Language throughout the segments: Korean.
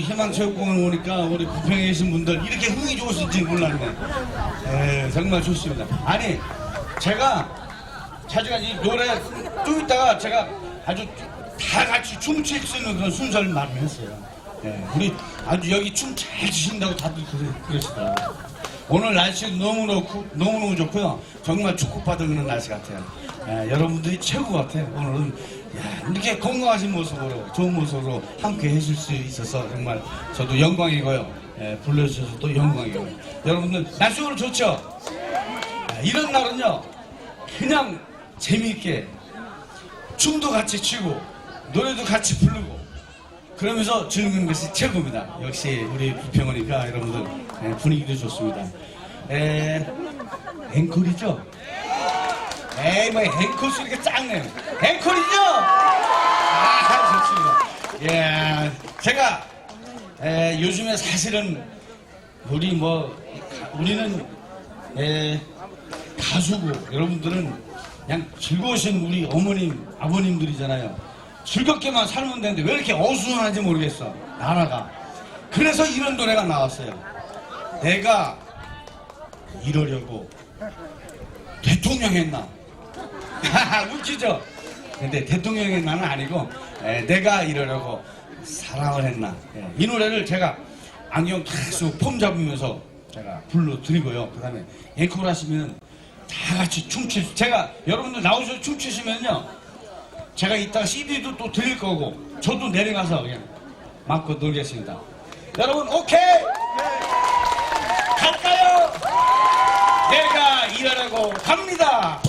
희망체육공원 오니까 우리 부평에 계신 분들 이렇게 흥이 좋으신지 몰랐네. 예, 정말 좋습니다. 아니, 제가 자주가지 노래 좀 이따가 제가 아주 다 같이 춤출 수 있는 그런 순서를 마련했어요. 예, 우리 아주 여기 춤 잘 추신다고 다들 그러, 그러시더라고요. 오늘 날씨 너무너무, 구- 너무너무 좋고요. 정말 축복받은 그런 날씨 같아요. 예, 여러분들이 최고 같아요. 오늘은 야, 이렇게 건강하신 모습으로, 좋은 모습으로 함께 해줄 수 있어서 정말 저도 영광이고요. 예, 불러주셔서 또 영광이고요. 여러분들, 날씨 오늘 좋죠? 아, 이런 날은요, 그냥 재미있게 춤도 같이 추고, 노래도 같이 부르고, 그러면서 즐기는 것이 최고입니다. 역시 우리 부평이니까 여러분들 예, 분위기도 좋습니다. 에, 앵콜이죠? 에이, 뭐 앵콜 소리가 짱네요. 앵콜이죠? 아, 좋습니다. 예, 제가 에, 요즘에 사실은 우리 뭐 우리는 에, 가수고 여러분들은 그냥 즐거우신 우리 어머님 아버님들이잖아요. 즐겁게만 살면 되는데 왜 이렇게 어수선한지 모르겠어 나라가. 그래서 이런 노래가 나왔어요. 내가 이러려고 대통령 했나? 웃기죠? 근데 대통령 했나는 아니고 에, 내가 이러려고 사랑을 했나? 예, 이 노래를 제가 안경 탁 쓰고 폼 잡으면서 제가 불러드리고요. 그 다음에 앵콜 하시면 다 같이 수- 제가 여러분들 나오셔서 춤추시면요. 제가 이따 CD도 또 드릴 거고 저도 내려가서 그냥 마음껏 놀겠습니다. 여러분 오케이? 갈까요? 내가 일하라고 갑니다.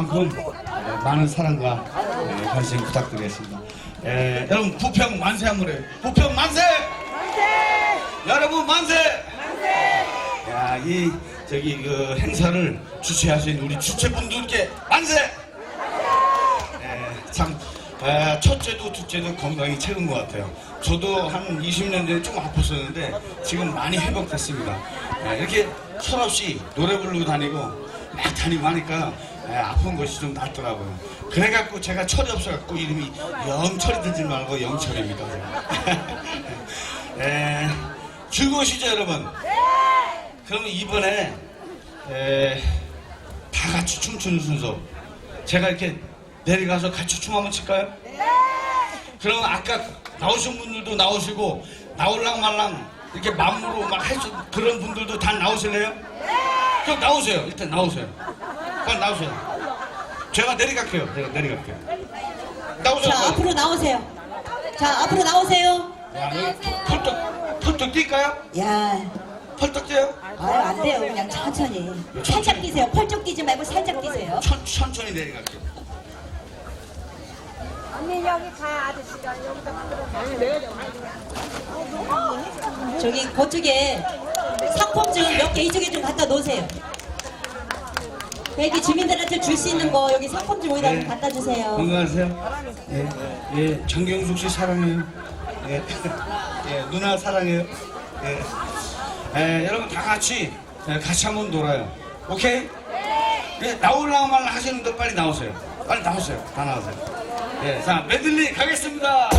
만큼 많은 사랑과 예, 관심 부탁드리겠습니다. 예, 여러분 부평 만세 한번 해요. 부평 만세! 여러분 만세! 야, 이 저기 그 행사를 주최하신 우리 주최분들께 만세! 예, 참 에, 첫째도 둘째도 건강이 최고인 것 같아요. 저도 한 20년 전에 좀 아팠었는데 지금 많이 회복됐습니다. 예, 이렇게 철없이 노래 부르고 다니고 막 다니고 하니까 예, 아픈 것이 좀 낫더라고요. 그래갖고 제가 철이 없어갖고 이름이 영철이 되지 말고 영철입니다. 에, 즐거우시죠 여러분? 그러면 이번에 에, 다 같이 춤추는 순서 제가 이렇게 내려가서 같이 춤 한번 칠까요? 그럼 아까 나오신 분들도 나오시고 나올랑 말랑 이렇게 맘으로 막 해서 그런 분들도 다 나오실래요? 그럼 나오세요. 일단 나오세요. 빨리 나오세요. 제가 내려갈게요. 제가 내려갈게요. 나오세요. 자, 빨리. 앞으로 나오세요. 자, 앞으로 나오세요. 야, 여기 펄떡 펄떡 뛸까요? 야, 펄떡 뛰어요? 아유, 안 돼요. 그냥 천천히. 살짝 뛰세요. 펄쩍 뛰지 말고 살짝 뛰세요. 천, 천천히 내려갈게요. 언니 여기 가 아저씨가 여기다 만들어 저기 그쪽에 상품증 몇개 이쪽에 좀 갖다 놓으세요. 여기 주민들한테 줄 수 있는 거 여기 상품증 여기다 좀 갖다 주세요. 건강하세요? 예, 예, 장경숙 씨 사랑해요. 예, 예, 누나 사랑해요. 예, 예, 여러분 다 같이 예, 같이 한번 놀아요. 오케이? 예, 나올랑 말랑 하시는데 빨리 나오세요. 빨리 나오세요. 다 나오세요. 예, 자, 메들리 가겠습니다.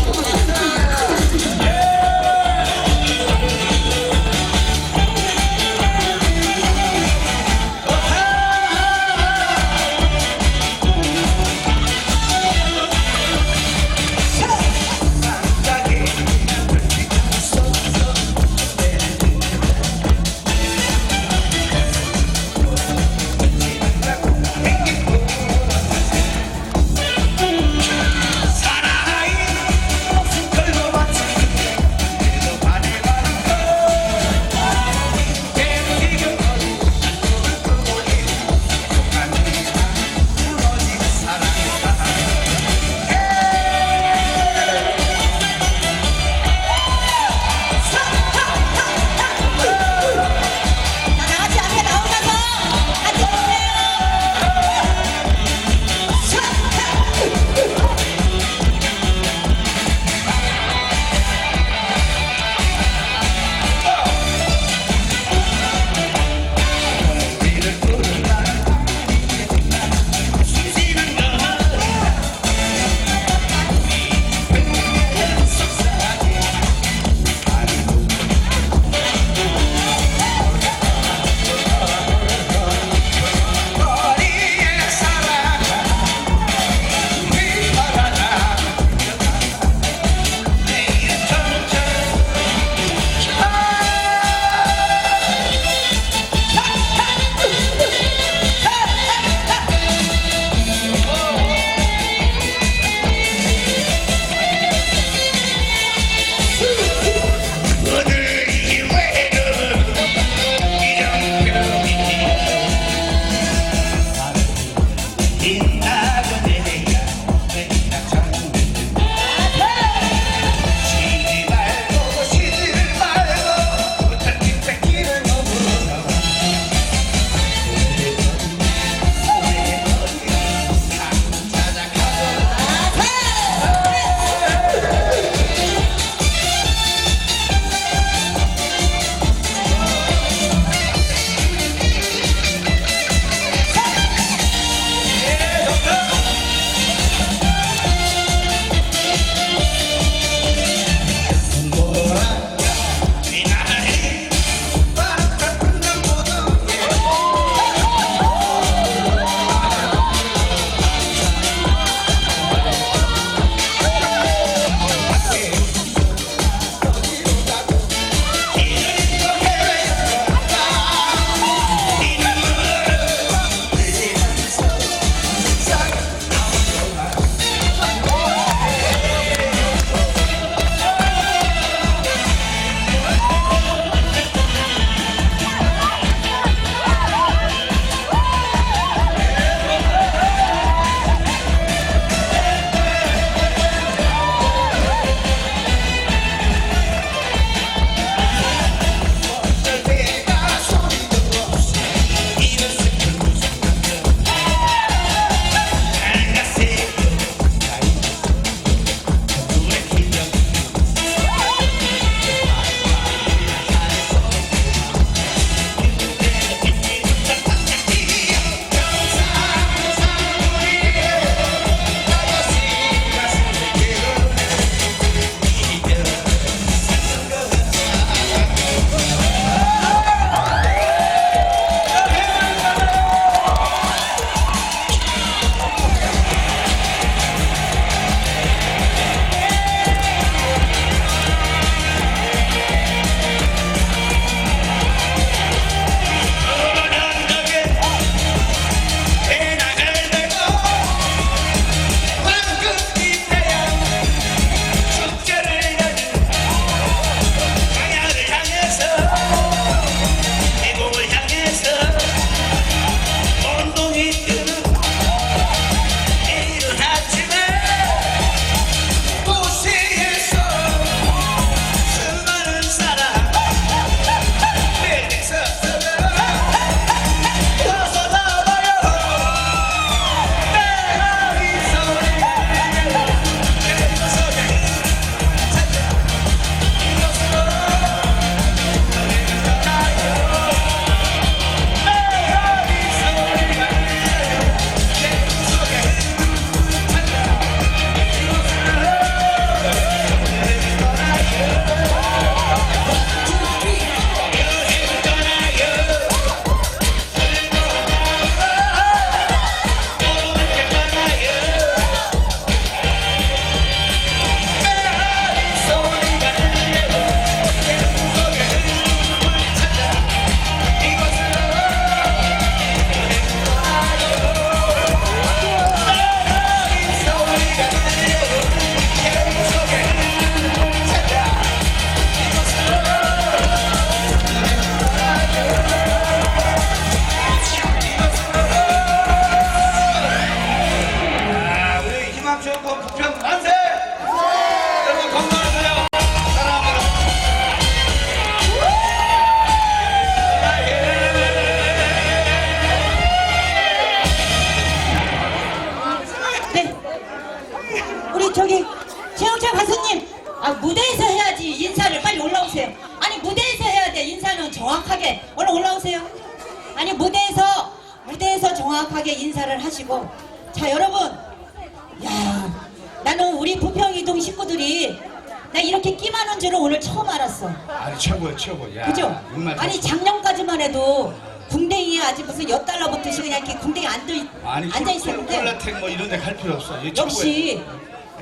콜라텍 뭐 이런 데 갈 필요 없어. 이게 역시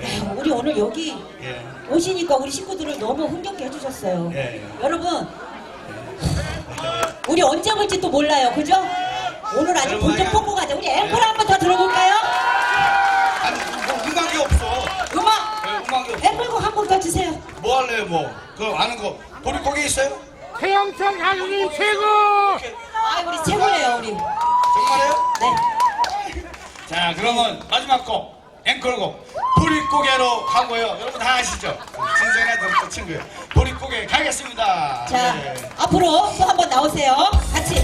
야, 우리 오늘 여기. 예. 오시니까 우리 식구들을 너무 흥겹게 해주셨어요. 예. 여러분, 우리 언제 볼지 또 몰라요. 그죠? 오늘 아주 여러분, 아니, 뽑고 가자. 우리 앵콜 한번 더 들어볼까요? 아니 뭐 음악이 없어. 음악! 네, 음악이 없어. 앵콜곡 한 곡 더 주세요. 뭐 할래요 뭐? 그거 아는 거 보릿고개 있어요? 태영철 가수님 최고! 아, 우리 최고예요, 우리. 정말요? 네. 자 그러면 마지막 곡 앵콜곡 보릿고개로 가고요. 여러분 다 아시죠? 진생의 덕후 친구요. 보릿고개 가겠습니다. 자, 네. 앞으로 또 한번 나오세요. 같이.